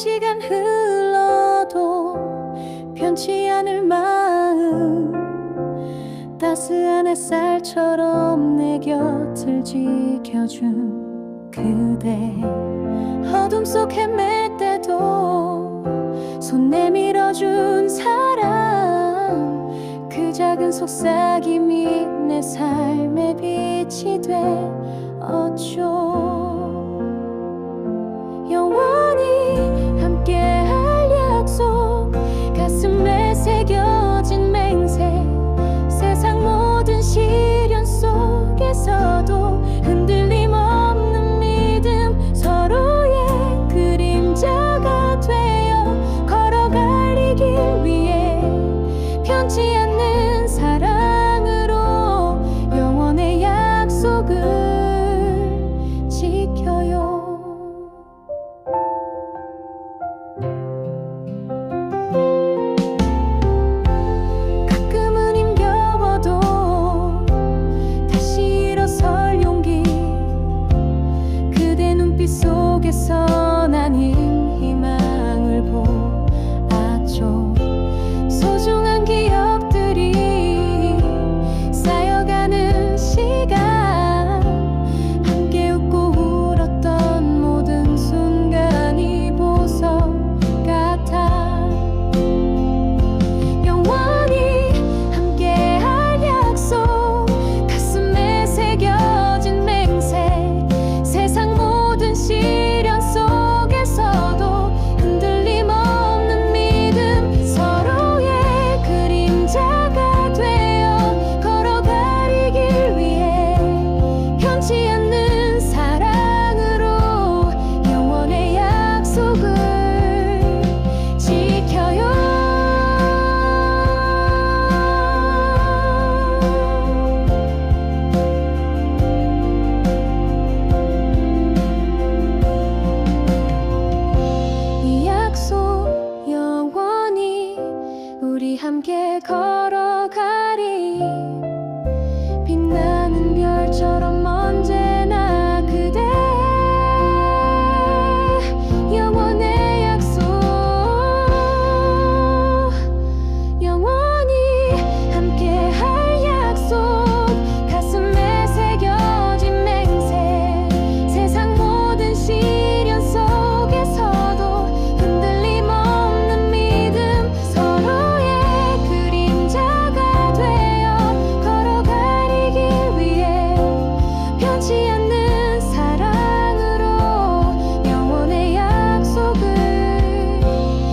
시간 흘러도 변치 않을 마음. 따스한 햇살처럼 내 곁을 지켜준 그대. 어둠 속 헤맬 때도 손 내밀어준 사랑. 그 작은 속삭임이 내 삶의 빛이 돼 어쩜 so 함께 걸어가리 빛나는 별처럼